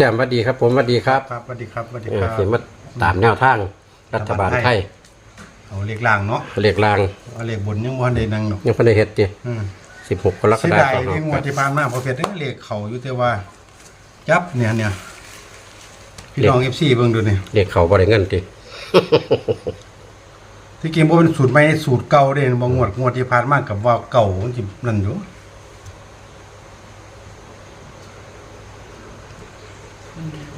แจ่มสวัสดีครับ ผมสวัสดีครับครับสวัสดีครับสวัสดีเอคอรับสิมาตามแนวทางรัฐบาลไทยเอาเลขล่างเนาะเรียกลางเอาเลขบนยังบ่ทันได้นั่งเนาะยังไม่ได้เฮ็ดจีอืมสิบหกกรกเสียฎาดายคมที่งวดที่ผ่านมาพอเพียรเลขเขาอยู่แต่ว่า จับเนี่ยเนี่ยพี่น้อง FC เบิ่งดูนี่เรียกเขาบ่ได้เงินจีที่จริงบ่เป็นสูตรใหม่สูตรเก่าเด้บ่งวดงวดที่ผ่านมากับว่าเก่ามันสินั่นอยู่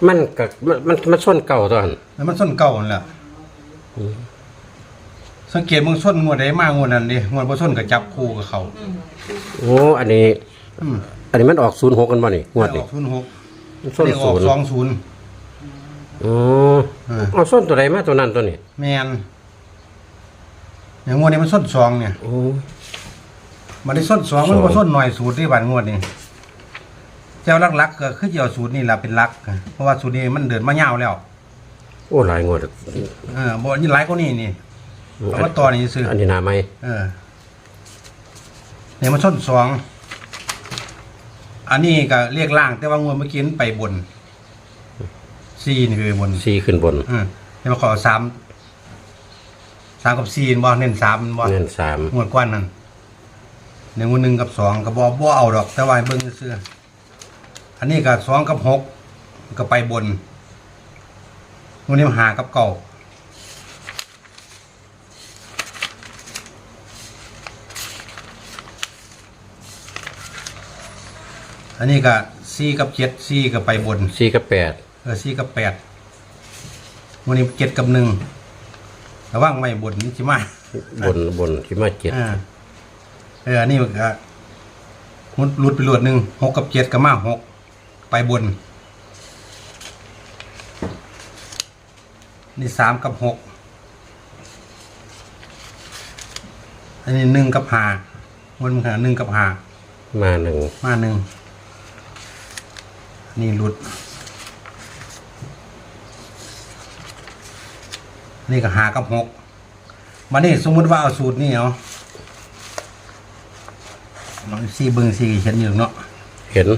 มันก็มันมันมันส้นเก่าตอนแล้วมันส้นเก่านั่นแหละสังเกตมึงส้นงวดใดมางวดนั้นดิงวดบ่ส้นก็จับคู่กับเขาโอ้อันนี้ อืมอันนี้มันออกศูนย์หกกันบ่นี่งวดอนี่อก06มันส้นเลขอศูอกนย์20อ๋อเออเอาส้นตัวใดมาตัวนั้นตัวนี้แมนอย่างงวดนี้มันส้นสองเนี่ย โอ้มันได้ส้นสองมันสอว่างส้นหน่อยสูตรที่บานงวดนี่ เจ้าลักๆก็คือเจ้าสูตรนี่แหละเป็นลัก เพราะว่าสูตรนี้มันเดินมายาวแล้วโอ้หลายงวดเออบ่นี่หลายกว่านี้นี่เพราะว่าตอนนี้ซื้ออันนี้หนาไหมเออเนี่ยมันส้นสองอันนี้ก็เรียกล่าง แต่ว่างวดเมื่อกี้มันไปบนซีนี่ไปบนสี่ขึ้นบนอืมเดี๋ยวมาขอสามสามกับสี่บ่เน้นสามบ่เงินสามงวดกว้านนั่นหนึ่งหนึ่งกับสองกับบอบ่เอาดอก แต่ว่าให้เบิ้งเสื้อๆ อันนี้กับสองกับหกก็ไปบนวันนี้มาหากับเก่าอันนี้ก็สี่กับเจ็ดสี่ก็ไปบนสี่กับแปดเออสี่กับแปดวันนี้เจ็ดกับหนึ่งระว่างไม่บนนี่จิมาบนบนที่มาเจ็ดอ่าเอออันนี้มันก็มุดหลุดไปหลวดหนึ่งหกกับเจ็ดกับมาหก ไปบน นี่สามกับหกอันนี้หนึ่งกับห้ามันมันขนาดหนึ่งกับห้ามาหนึ่งมาหนึ่งอันนี่หลุด นี่ก็หากับหกมานี่สมมติว่าเอาสูตรนี่เอาลองซีเบิงซีเห็นอยู่เนาะเห็น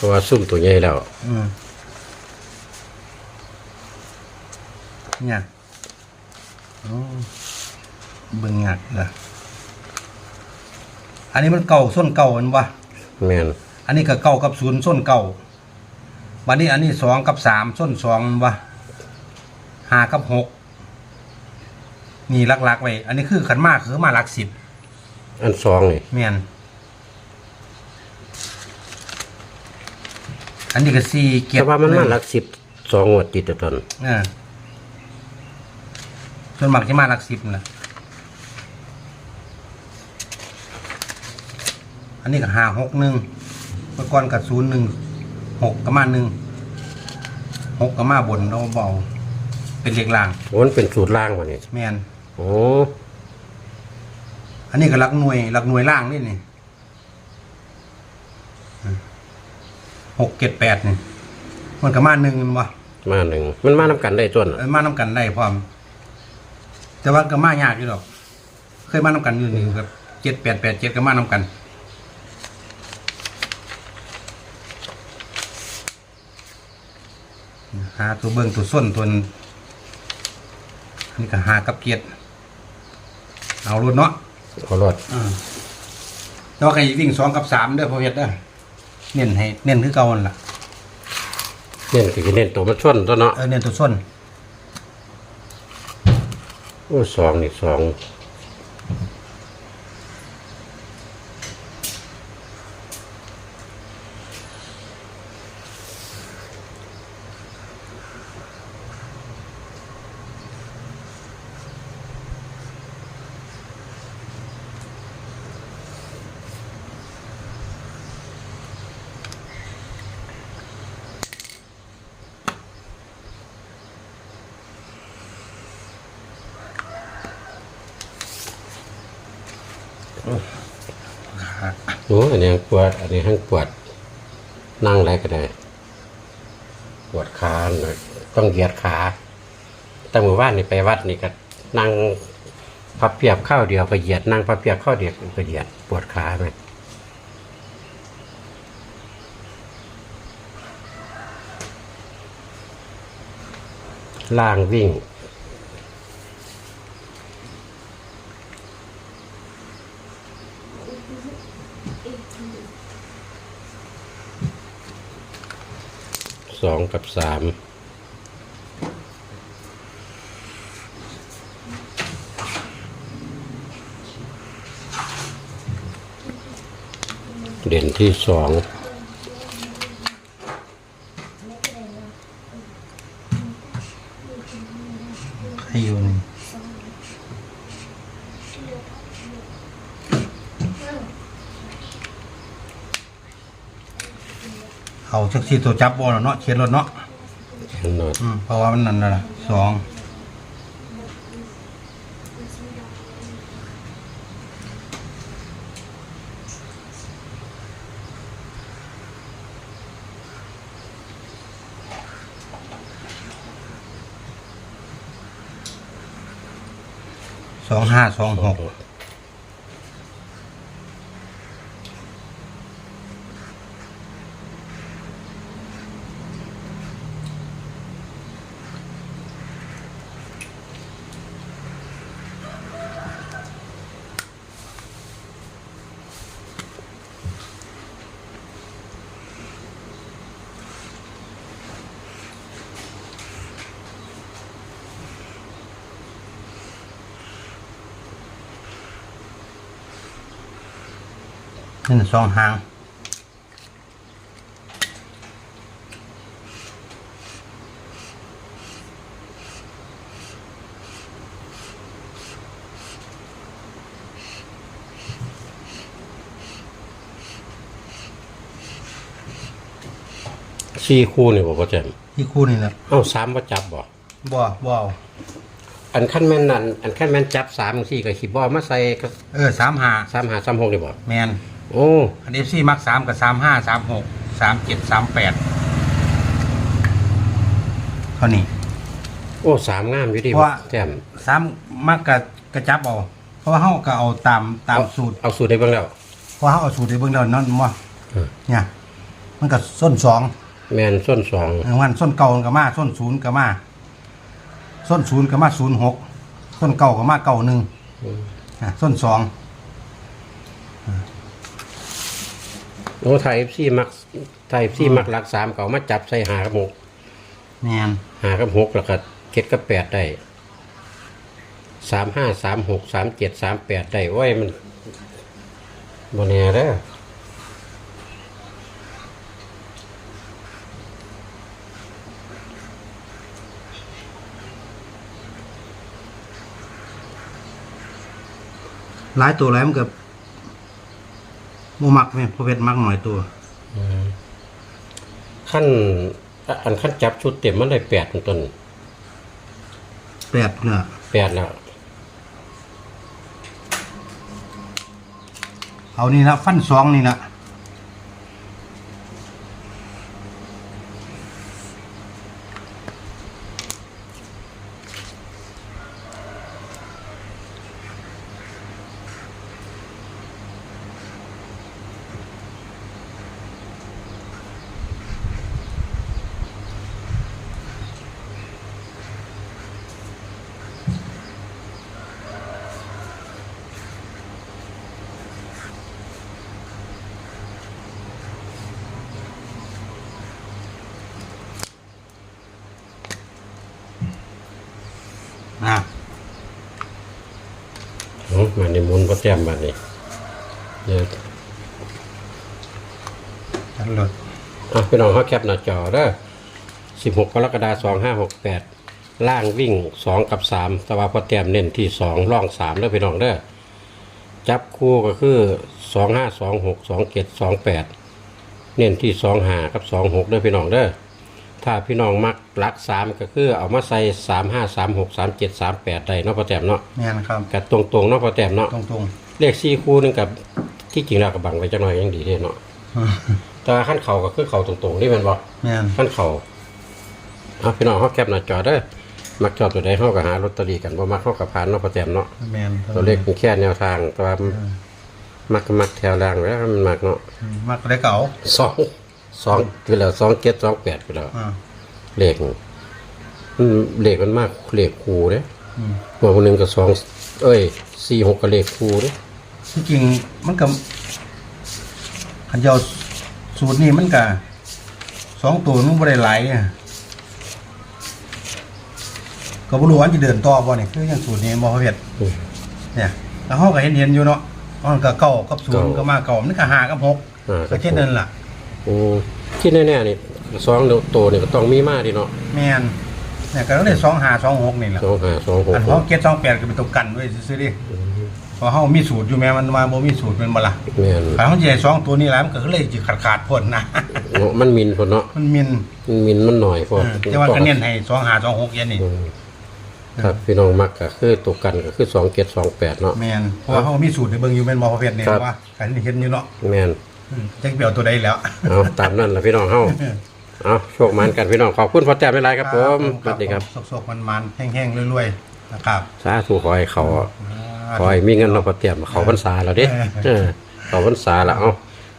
เพราะว่าซุ่มตัวใหญ่แล้วอืมเนี่ยโอ้เบิ่งงักเลยอันนี้มันเก่าส้นเก่ามันวะแม่นอันนี้ก็เก้ากับศูนย์ส้นเก้าวันนี้อันนี้สองกับสามส้นสองวะห้ากับหกนี่ลักๆไว้ อันนี้คือขันมากคือมาหลักสิบอันสองนี่เมียน นนี้ก็สี่เกียรแต่ว่ามันมาหลักสิบสองงวดติดแต่ตอนเออส่วนมากจะมาหลักสิบนั่นแหละอันนี้ก็ห้าหกหนึ่งเมื่อก่อนกับศูนย์หนึ่งหกกับมาหนึ่งหกกับมาบนเราเบาเป็นเรียกลางโอ้มันเป็นสูตรล่างวะนี่แมนโอ้อันนี้ก็หลักหน่วยหลักหน่วยล่างนี่นี่ หกเจ็ดแปดนี่มันก็มาหนึ่งมันวะมาหนึ่งมันมานำกันได้ต้นเอ้ยมาน้ำกันได้พร้อม แต่ว่าก็มายากอยู่หรอก เคยมาน้ำกันอยู่นี่ครับเจ็ดแปดแปดเจ็ดก็มาน้ำกัน หาตัวเบิ้งตัวส้นตัวนั้นอันนี้ก็หากับเกียรติเอารุ่นเนาะขอรอดแต่ว่าใครวิ่งสองกับสามเด้อพอเพชรเด้อ เน้นให้เน้นคือเก่านั่นล่ะเน้นคือเน้นตัวมันส้นตัวเนาะเออเน้นตัวส้นโอ้สองนี่สอง โอ้อันนี้ปวด อันนี้ห้างปวด นั่งไรก็ได้ ปวดขาหน่อยต้องเหยียดขาแต่หมู่บ้านนี่ไปวัดนี่ก็นั่งพับเปียบข้าวเดียวก็เหยียดนั่งพับเปียบข้าวเดียวก็เหยียด ปวดขาไหมล่างวิ่ง สองกับสามเด่นที่สอง ให้อยู่นี่ เอาจักสีตัวจับบอลเนาะเขียนรถเนาะแน่นอนอืมเพราะว่ามันนั่นน่ะล่ะสองสองห้าสองหก นี่สองหางสี่คู่นี่บอกว่าแจมที่คู่นี่แหละเอ้าสามว่าจับบ่บ่บ่เอาอันขั้นแม่นนั่นอันขั้นแม่นจับสามสี่กับขีบอมาใส่ก็เออสามหาสามหาสามหกเลยบ่แมน โอ้อันเอฟซีมักสามกับสามห้าสามหกสามเจ็ดสามแปดเท่านี้ โอ้สามงามอยู่ดิเพราะว่า แจมสามมักกะกระจับเอาเพราะว่าเขาก็เอาตามตามสูตร เอาสูตรได้เบ้างแล้ว เพราะว่าเขาเอาสูตรในเบื้องต้นนั่นว่าเออเนี่ย มันก็ส้นสองแมนส้นสองวันส้นเก่ามันก็มาส้นศูนย์ก็มาส้นศูนย์ก็มาศูนย์หกส้นเก่าก็มาเก่าหนึ่งอะส้นสอง โอ้ไทยเอฟซีมักไทยเอฟซีมักหลักสามเก่ามาจับใส่หากับหกแมนหากับหกแล้วก็เจ็ดกับแปดได้สามห้าสามหกสามเจ็ดสามแปดได้โอ้ยมันบนแน่เด้อหลายตัวหลายมันก็โมมักไหมพอเพชรมักหน่อยตัว ขั้นอันขั้นจับชุดเต็มมันได้แปดเป็นต้นแปดเนี่ยแปดแล้วเอานี่นะฟันสองนี่นะนะ เอา มาในมุนพระแต้มบัดนี้เดี๋ยวจัดเลยอะพี่น้องเขาแคปหน้าจอเด้อสิบหกกรกฎาคมสองห้าหกแปดล่างวิ่งสองกับสามแต่ว่าพอแต้มเน้นที่สองร่องสามเด้อพี่น้องเด้อจับคู่ก็คือสองห้าสองหกสองเจ็ดสองแปดเน้นที่สองห้ากับสองหกเด้อพี่น้องเด้อ ถ้าพี่น้องมักหลักสามก็คือเอามาใส่สามห้าสามหกสามเจ็ดสามแปดได้เนาะพอแต้มเนาะแม่นครับกับตรงๆเนาะพอแต้มเนาะตรงตรงเลขสี่คู่หนึงกับที่จริงแล้วกับบังไว้จังหน่อยยังดีเด้เนาะๆ แต่ว่าขั้นเข่าก็คือเข่าตรงๆนี่แมันบอกแม่นขั้นเข่าเอาพี่น้องเขาแคปหน้าจอเด้อมักจอดตัวใดเขาก็หาลอตเตอรี่กันบ่มักเขากับพานเนาะประแจมเนาะ แม่นตัวเลขเป็นแค่แนวทางแต่ว่ามักก็มักแถวล่างไว้แล้วมันมักเนาะมักได้เก่าสอง สองไปแล้วสองเจ็ดสองแปดไปแล้วอ่าเลขมันเลขมันมากเลขคูเด้อืมหัวคนหนึ่งกับสองเอ้ยสี่หกกับเลขคูเด้ที่จริงมันก็ขันเจาสูตรนี้มันก็สองตัวมันบ่ได้หลายอะก็บ่รู้ว่าจะเดินต่อบ่นี่คือยังสูตรนี้บ่เฮ็ดอืม เนี่ยแล้วเฮาก็เห็นเห็นอยู่เนาะมันก็เก้ากับศูนย์ก็มาเก้ามันก็ห้ากับหกอ่าก็เช่นนั้นล่ะ โอ้ที่แน่ๆนี่สองตัวนี่ก็ต้องมีมาดิเนาะแม่นเนี่ยก็เลยสองห้าสองหกนี่แหละสองห้าสองหกอันของเจ็ดสองแปดก็เป็นตัวกันไว้ซื้อๆดิเพราะเฮามีสูตรอยู่แม้มันมาบ่มีสูตรแมันบ่ล่ะแม่นถ้าเฮาสิให้สองตัวนี้แล้วมันก็เลยสิขาดๆพ้นนะเนาะมันมินพอเนาะมันมินมันมินมันหน่อยพอเออแต่ว่าก็เน้นให้สองห้าสองหกยันนี่อืมครับพี่น้องมักก็คือตัวกันก็คือสองเจ็ดสองแปดเนาะแม่นเพราะว่าเฮามีสูตรในเบิ่งอยู่แม่นบ่ประเภทนี่ครับว่ากันเห็นอยู่เนาะแม่นอืม จักไปเอาตัวใดแล้ว เอาตามนั่นแหละพี่น้องเฮาเอาโชคมันกันพี่น้องขอบคุณพอแต้มหลายๆครับผมสวัสดีครับสกๆมันๆแห้งๆรวยๆนะครับสาธุขอให้เขาขอให้มีเงินเราพอเตรียมเขาพรรษาแล้วเด้เออเออเขาพรรษาแล้วเอา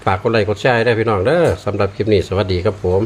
ฝากกดไลค์กดแชร์ให้ได้พี่น้องเด้อสำหรับคลิปนี้สวัสดีครับผม